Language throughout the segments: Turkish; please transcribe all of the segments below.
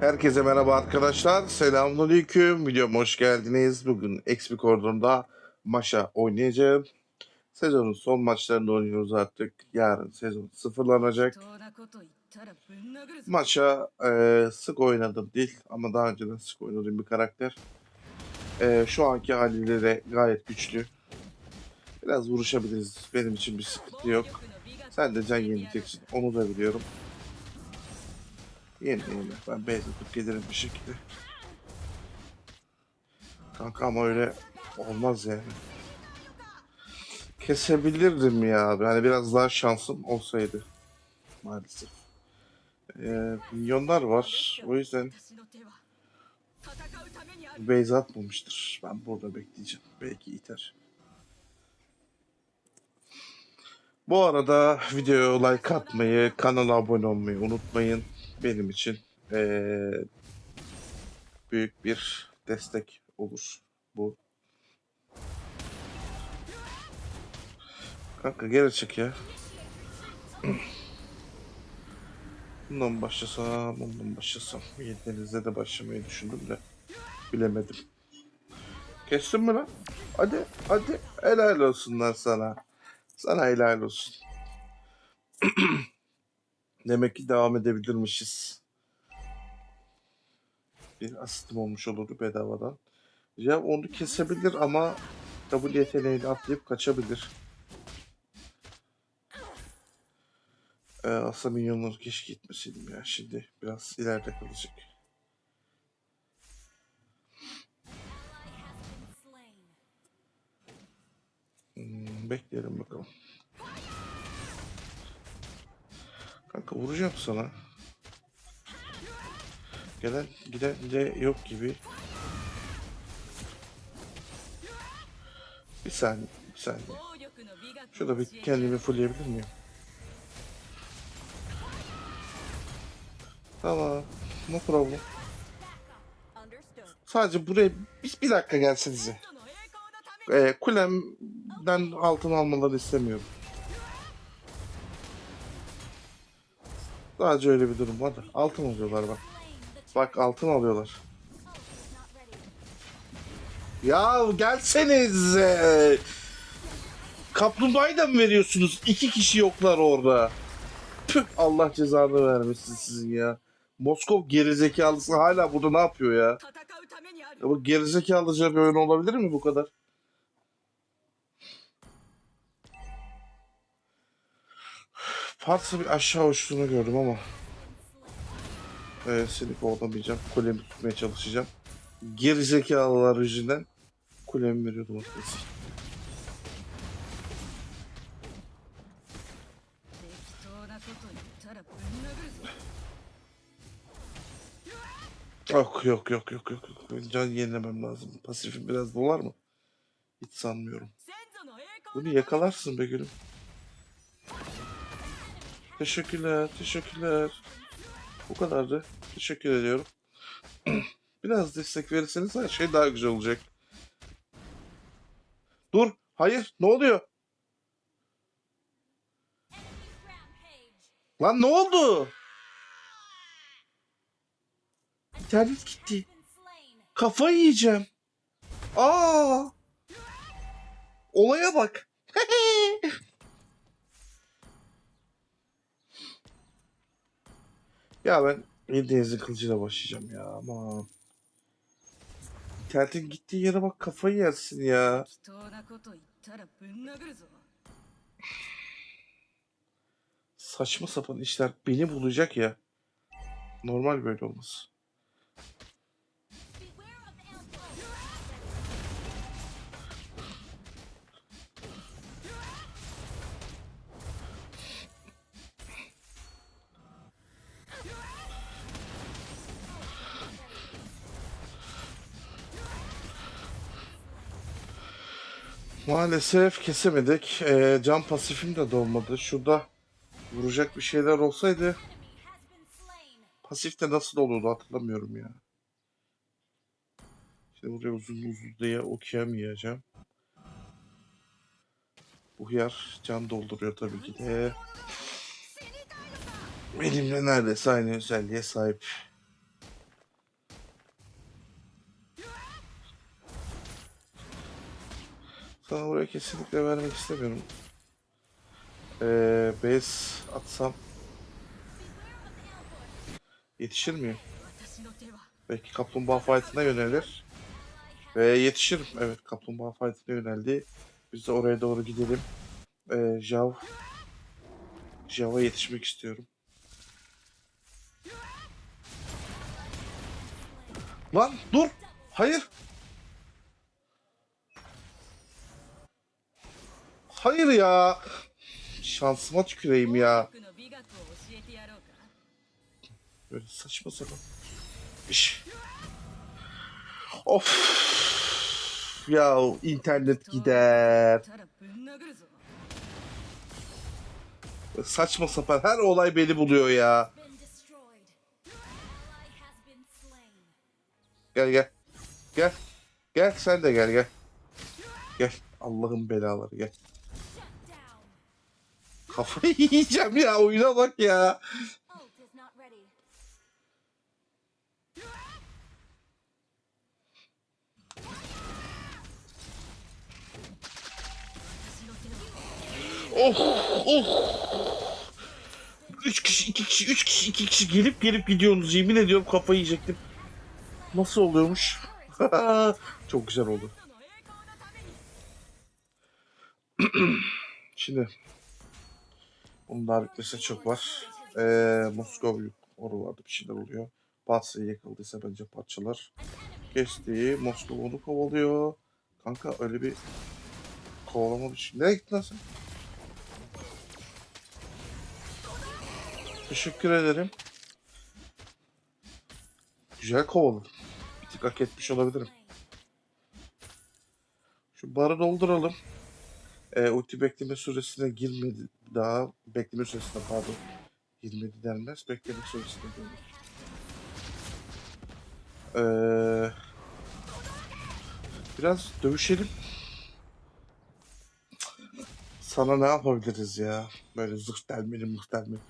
Herkese merhaba arkadaşlar. Selamünaleyküm. Videoma hoş geldiniz. Bugün XP Kordon'da maşa oynayacağım. Sezonun son maçlarını oynuyoruz artık. Yarın sezon sıfırlanacak. Maşa e, sık oynadım değil ama daha önceden sık oynadığım bir karakter. E, şu anki haliyle de gayet güçlü. Biraz vuruşabiliriz. Benim için bir sıkıntı yok. Sen de can yenileceksin. Onu da biliyorum. Yeni yeni. Ben base atıp gelirim bir şekilde. Kanka ama öyle olmaz yani. Kesebilirdim ya. Yani biraz daha şansım olsaydı. Maalesef. Ee, milyonlar var. O yüzden base atmamıştır. Ben burada bekleyeceğim. Belki iter. Bu arada videoya like atmayı, kanala abone olmayı unutmayın. Benim için eee, büyük bir destek olur bu. Kanka geri çık ya. Bundan mı başlasam, bundan mı başlasam. Denizde de başlamayı düşündüm de bilemedim. Kestin mi lan? Hadi, hadi. Helal olsun lan sana. Sana helal olsun. Demek ki devam edebilirmişiz. Bir asistim olmuş olurdu bedavadan. Ya onu kesebilir ama W yeteneğiyle atlayıp kaçabilir. Ee, aslında milyonları keşke gitmeseydim ya. Şimdi biraz ileride kalacak. Hmm, bekleyelim bakalım. Kanka vuracağım sana. Gelen giden de yok gibi. Bir saniye, bir saniye. Şurada bir kendimi fullleyebilir miyim? Tamam, no problem. Sadece buraya bir, bir dakika gelsenize. Ee, kulemden altın almaları istemiyorum. Sadece öyle bir durum var. Altın alıyorlar bak. Bak altın alıyorlar. Ya gelseniz. Kaplumbağayı da mı veriyorsunuz? İki kişi yoklar orada. Püh, Allah cezanı vermesin sizin ya. Moskov gerizekalısı hala burada ne yapıyor ya? ya bu gerizekalıca bir oyun olabilir mi bu kadar? Farsa bir aşağı uçtuğunu gördüm ama. Evet seni kovalamayacağım. Kulemi tutmaya çalışacağım. Gerizekalılar yüzünden kulemi veriyordum atlasın. Yok yok yok yok yok. Can yenilemem lazım. Pasifim biraz dolar mı? Hiç sanmıyorum. Bunu yakalarsın be gülüm. Teşekkürler, teşekkürler. Bu kadardı. Teşekkür ediyorum. Biraz destek verirseniz her şey daha güzel olacak. Dur, hayır, ne oluyor? Lan ne oldu? İnternet gitti. Kafayı yiyeceğim. Aa! Olaya bak. Ya ben Deniz'in kılıcıyla başlayacağım ya ama. İnternetin gittiği yere bak kafayı yersin ya. Saçma sapan işler beni bulacak ya. Normal böyle olması. Maalesef kesemedik. Ee, can pasifim de dolmadı. Şurada vuracak bir şeyler olsaydı pasif de nasıl olurdu hatırlamıyorum ya. Şimdi buraya uzun uzun diye okuyamayacağım. Bu hıyar can dolduruyor tabii ki de. Benimle neredeyse aynı özelliğe sahip. Sana buraya kesinlikle vermek istemiyorum. Ee, base atsam yetişir miyim? Belki kaplumbağa fight'ına yönelir. Ve yetişirim. Evet kaplumbağa fight'ına yöneldi. Biz de oraya doğru gidelim. Ee, Jav. Jav'a yetişmek istiyorum. Lan dur. Hayır. Hayır ya. Şansıma tüküreyim ya. Böyle saçma sapan. İş. Of. Ya internet gider. Saçma sapan her olay beni buluyor ya. Gel gel. Gel. Gel sen de gel gel. Gel. Allah'ın belaları gel. Kafayı yiyeceğim ya oyuna bak ya. Oh oh. Üç kişi, iki kişi, üç kişi, iki kişi gelip gelip gidiyorsunuz. Yemin ediyorum kafayı yiyecektim. Nasıl oluyormuş? Çok güzel oldu. Şimdi bunun daha bitmesine çok var. Ee, Moskova oralarda bir şeyler oluyor. Patsa'yı yakıldıysa bence parçalar. Kesti. Moskova onu kovalıyor. Kanka öyle bir kovalama bir şey. Nereye gittin lan sen? Teşekkür ederim. Güzel kovaladım. Bir tık hak etmiş olabilirim. Şu barı dolduralım. E, ulti bekleme süresine girmedi daha. Bekleme süresine pardon. Girmedi denmez. Bekleme süresine girmedi. Ee, biraz dövüşelim. Sana ne yapabiliriz ya? Böyle zırh delmeli mıh delmeli.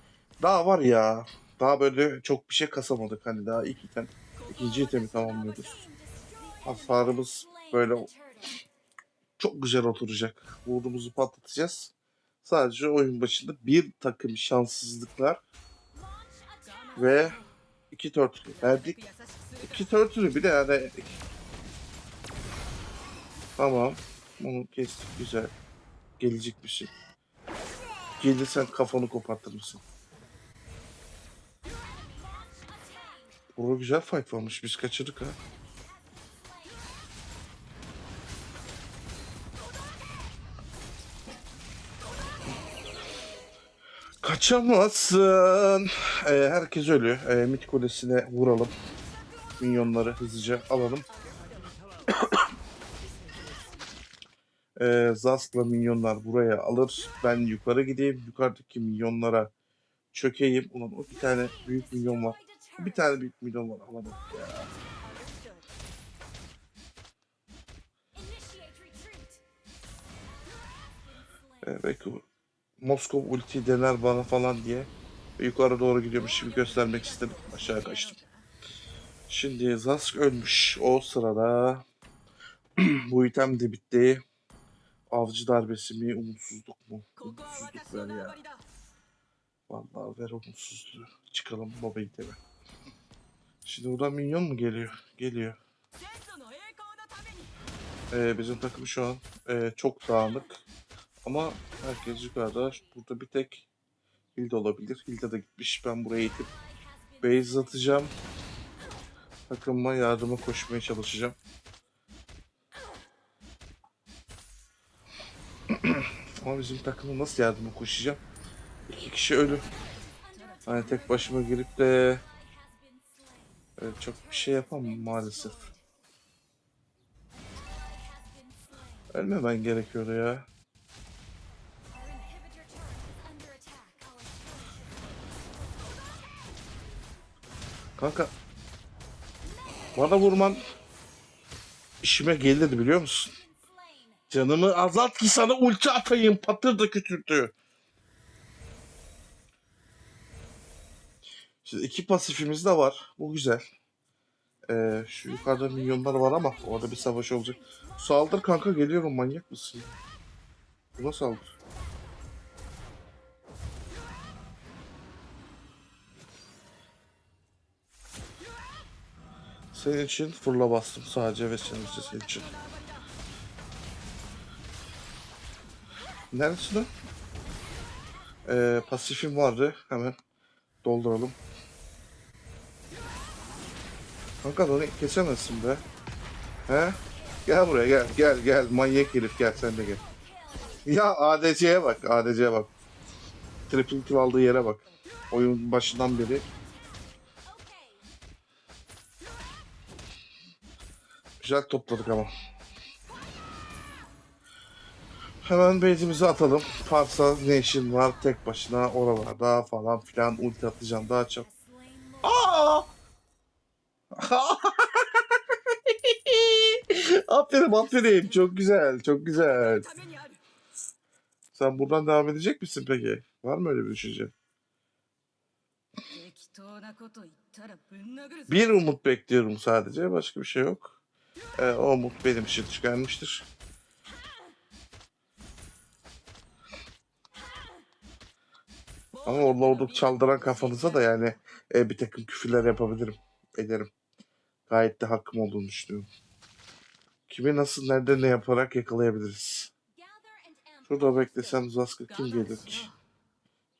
Daha var ya. Daha böyle çok bir şey kasamadık. Hani daha ilk item, ikinci itemi tamamlıyoruz. Hasarımız böyle çok güzel oturacak. Vurduğumuzu patlatacağız. Sadece oyun başında bir takım şanssızlıklar ve iki törtülü verdik. İki törtülü bir de yani Tamam. Bunu kestik güzel. Gelecek bir şey. Gelirsen kafanı kopartırırsın. Burada güzel fight varmış. Biz kaçırdık ha. Kaçamazsın. Ee, herkes ölüyor. Ee, mit kulesine vuralım. Minyonları hızlıca alalım. ee, Zast'la minyonlar buraya alır. Ben yukarı gideyim. Yukarıdaki minyonlara çökeyim. Ulan o bir tane büyük minyon var. Bir tane büyük minyon var. Alamadım ya. Retreat. Moskov ulti dener bana falan diye yukarı doğru gidiyormuş gibi göstermek istedim. Aşağı kaçtım. Şimdi Zask ölmüş. O sırada bu item de bitti. Avcı darbesi mi? Umutsuzluk mu? Umutsuzluk ver ya. Vallahi ver umutsuzluğu. Çıkalım baba iteme. Şimdi buradan minyon mu geliyor? Geliyor. Ee, bizim takım şu an e, çok dağınık. Ama herkes yukarıda. Burada bir tek Hilda olabilir. Hilda da gitmiş. Ben buraya itip base atacağım. Takıma yardıma koşmaya çalışacağım. Ama bizim takımı nasıl yardıma koşacağım? İki kişi ölü. Hani tek başıma girip de çok bir şey yapamam maalesef. Ölmemen gerekiyordu ya. Kanka. Bana vurman işime gelirdi biliyor musun? Canımı azalt ki sana ulti atayım. Patır da kütürtü. Şimdi iki pasifimiz de var. Bu güzel. Ee, şu yukarıda milyonlar var ama orada bir savaş olacak. Saldır kanka geliyorum manyak mısın? Buna saldır. Senin için fırla bastım sadece ve senin senin için. Neresi lan? Ee, pasifim vardı. Hemen dolduralım. Kanka onu kesemezsin be. He? Gel buraya gel gel gel manyak herif gel sen de gel. Ya ADC'ye bak ADC'ye bak. Triple kill aldığı yere bak. Oyun başından beri. Güzel topladık ama. Hemen baitimizi atalım. Farsa Nation var tek başına oralarda falan filan ulti atacağım daha çok. Aa! aferin aferin çok güzel çok güzel. Sen buradan devam edecek misin peki? Var mı öyle bir düşünce? Bir umut bekliyorum sadece başka bir şey yok. Ee, o umut benim için tükenmiştir. Ama orada orada çaldıran kafanıza da yani e, bir takım küfürler yapabilirim. Ederim. Gayet de hakkım olduğunu düşünüyorum. Kimi nasıl nerede ne yaparak yakalayabiliriz. Şurada beklesem Zaska kim gelir ki?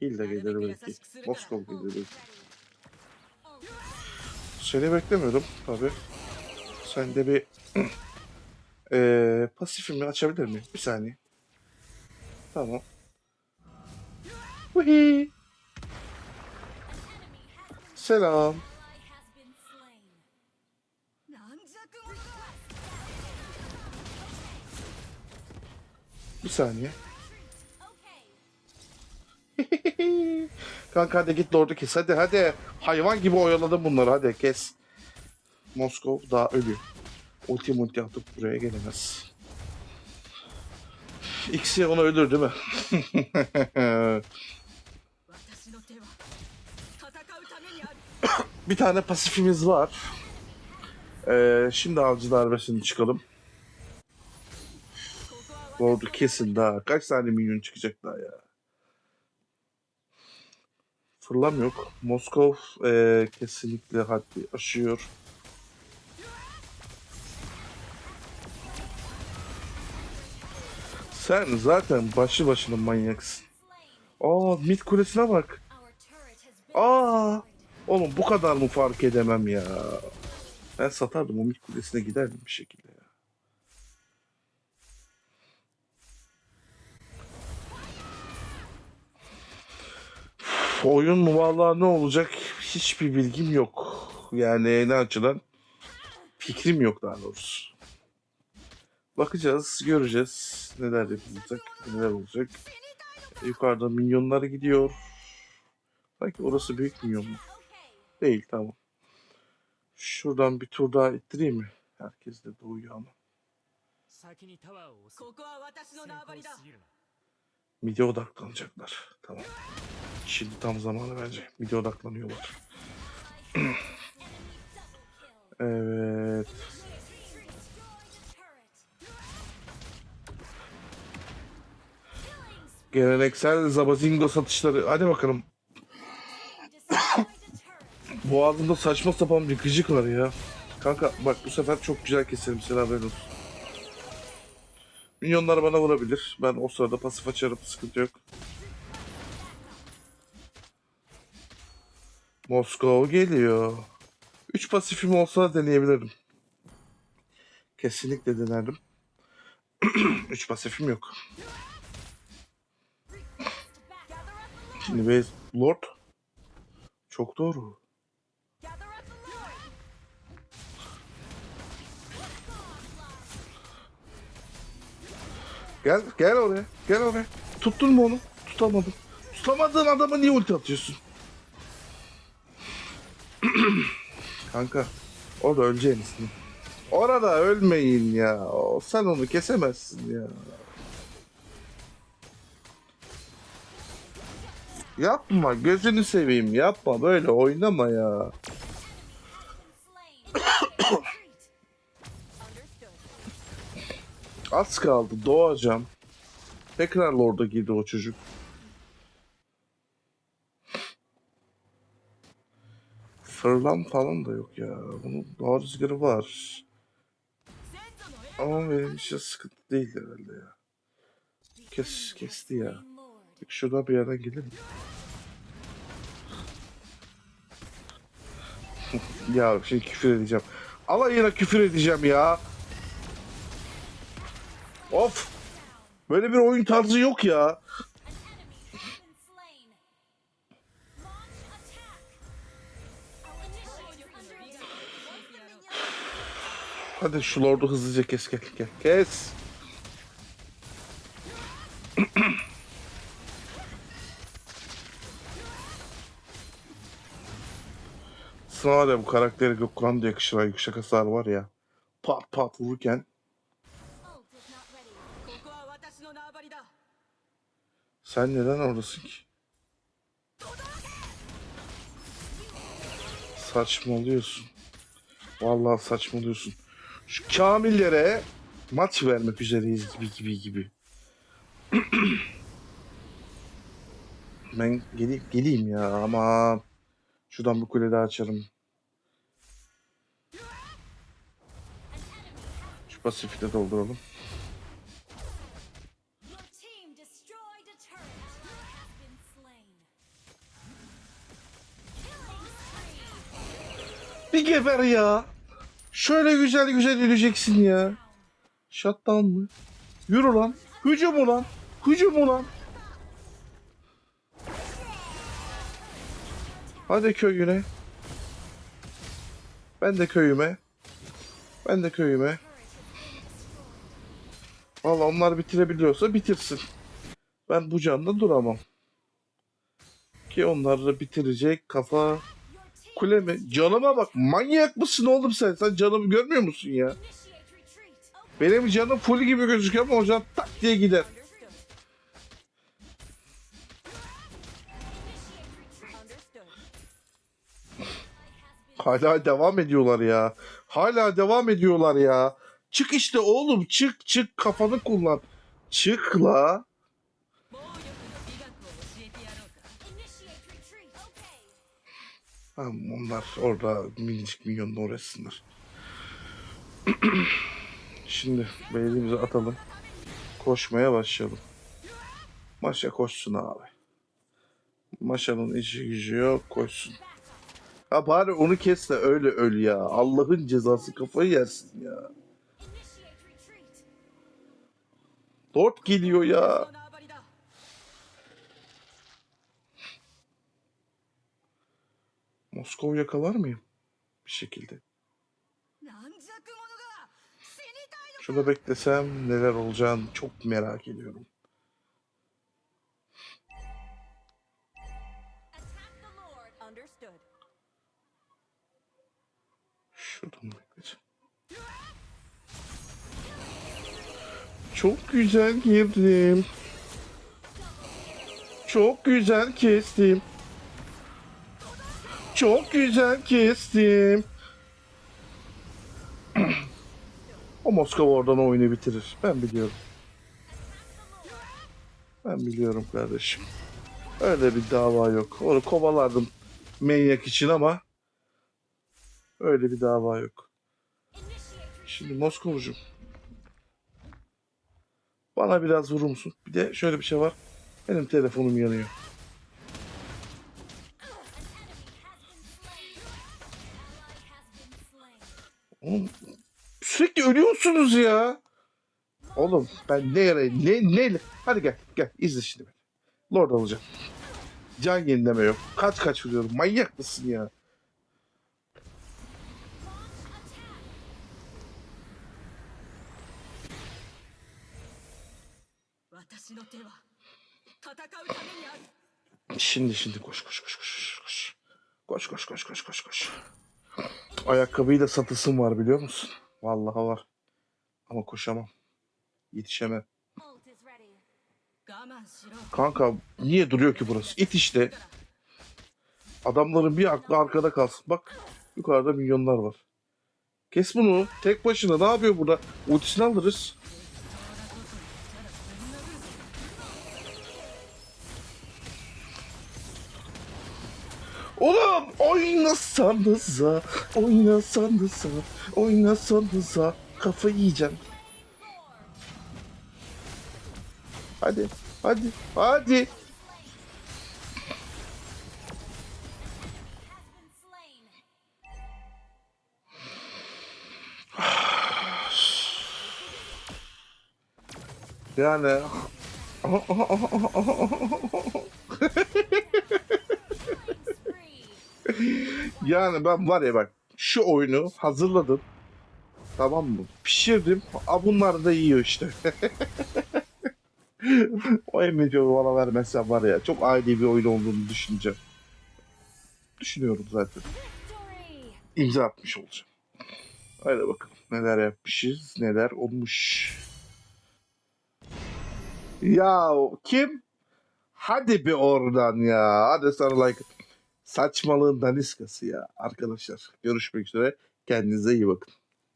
Hilda gelir belki. Moskov gelir belki. Seni beklemiyordum tabi. Sen de bir ee, pasifimi açabilir miyim? Bir saniye. Tamam. Uhi. Selam. Bir saniye. Kanka hadi git lordu kes hadi hadi. Hayvan gibi oyaladım bunları hadi kes. Moskov daha ölü. Ulti multi atıp buraya gelemez. İkisi onu öldür değil mi? bir tane pasifimiz var. Ee, şimdi avcı darbesini çıkalım. Lord'u kesin daha. Kaç tane minyon çıkacak daha ya? Fırlam yok. Moskov e, kesinlikle haddi aşıyor. Sen zaten başlı başına manyaksın. Aa mid kulesine bak. Aa oğlum bu kadar mı fark edemem ya? Ben satardım o mid kulesine giderdim bir şekilde ya. Oyun mu vallahi ne olacak hiçbir bilgim yok. Yani ne açıdan fikrim yok daha doğrusu. Bakacağız, göreceğiz neler yapılacak, neler olacak. Yukarıda minyonlar gidiyor. Sanki orası büyük minyon mu? Değil, tamam. Şuradan bir tur daha ittireyim mi? Herkes de doğuyor ama. Mide odaklanacaklar. Tamam. Şimdi tam zamanı bence. Mide odaklanıyorlar. evet. Geleneksel Zabazingo satışları. Hadi bakalım. Boğazımda saçma sapan bir gıcık var ya. Kanka bak bu sefer çok güzel keserim seni haberin olsun. Minyonlar bana vurabilir. Ben o sırada pasif açarım. Sıkıntı yok. Moskova geliyor. 3 pasifim olsa deneyebilirim. Kesinlikle denerdim. 3 pasifim yok. Şimdi Base Lord. Çok doğru. Gel, gel oraya. Gel oraya. Tuttun mu onu? Tutamadım. Tutamadığın adama niye ulti atıyorsun? Kanka, orada öleceğiniz. Orada ölmeyin ya. Sen onu kesemezsin ya. Yapma, gözünü seveyim. Yapma, böyle oynama ya. Az kaldı doğacağım. Tekrar Lord'a girdi o çocuk. Fırlan falan da yok ya. Bunun daha rüzgarı var. Ama benim için sıkıntı değil herhalde ya. Kes, kesti ya. Şurada bir yerden gelir ya şimdi küfür edeceğim. Alayına küfür edeceğim ya. Of. Böyle bir oyun tarzı yok ya. Hadi şu lordu hızlıca kes gel gel. Kes. Sana da bu karakteri Gökhan diye yakışır yüksek hasar var ya. Pat pat vururken. Sen neden oradasın ki? Saçmalıyorsun. Vallahi saçmalıyorsun. Şu kamillere maç vermek üzereyiz gibi gibi gibi. ben gelip geleyim ya ama şuradan bu kule daha açarım. Şu pasifi de dolduralım. Bir geber ya. Şöyle güzel güzel öleceksin ya. Shutdown mı? Yürü lan. Hücum ulan. Hücum ulan. Hadi köyüne. Ben de köyüme. Ben de köyüme. Valla onlar bitirebiliyorsa bitirsin. Ben bu canda duramam. Ki onları bitirecek kafa Kule mi? Canıma bak. Manyak mısın oğlum sen? Sen canımı görmüyor musun ya? Benim canım full gibi gözüküyor ama o can tak diye gider. Hala devam ediyorlar ya. Hala devam ediyorlar ya. Çık işte oğlum çık çık kafanı kullan. Çık la. Tamam, onlar orada minicik milyonla uğraşsınlar. Şimdi beynimizi atalım. Koşmaya başlayalım. Maşa koşsun abi. Maşa'nın işi gücü yok koşsun. Ha bari onu kes de öyle öl ya. Allah'ın cezası kafayı yersin ya. Dort geliyor ya. Moskov yakalar mıyım? Bir şekilde. Şurada beklesem neler olacağını çok merak ediyorum. Şuradan bekleyeceğim. Çok güzel girdim. Çok güzel kestim. Çok güzel kestim. o Moskova oradan oyunu bitirir. Ben biliyorum. Ben biliyorum kardeşim. Öyle bir dava yok. Onu kovalardım manyak için ama öyle bir dava yok. Şimdi Moskovacığım. Bana biraz vurur musun? Bir de şöyle bir şey var. Benim telefonum yanıyor. Oğlum, sürekli ölüyorsunuz ya. Oğlum ben ne yere ne ne hadi gel gel izle şimdi beni. Lord alacağım. Can yenileme yok. Kaç kaç vuruyorum. Manyak mısın ya? Şimdi şimdi koş koş koş koş koş. Koş koş koş koş koş koş. Ayakkabıyı da satısım var biliyor musun? Vallahi var. Ama koşamam. Yetişemem. Kanka niye duruyor ki burası? İt işte. Adamların bir aklı arkada kalsın. Bak yukarıda milyonlar var. Kes bunu. Tek başına ne yapıyor burada? Ultisini alırız. Oynasanıza, oynasanıza, oynasanıza. Kafa yiyeceğim. Hadi, hadi, hadi. Yani yani ben var ya bak şu oyunu hazırladım. Tamam mı? Pişirdim. A bunlar da yiyor işte. o emeci bana vermezsen var ya çok aile bir oyun olduğunu düşüneceğim. Düşünüyorum zaten. İmza atmış olacağım. Haydi bakalım neler yapmışız, neler olmuş. Ya kim? Hadi bir oradan ya. Hadi sana like. Saçmalığın daniskası ya. Arkadaşlar görüşmek üzere. Kendinize iyi bakın.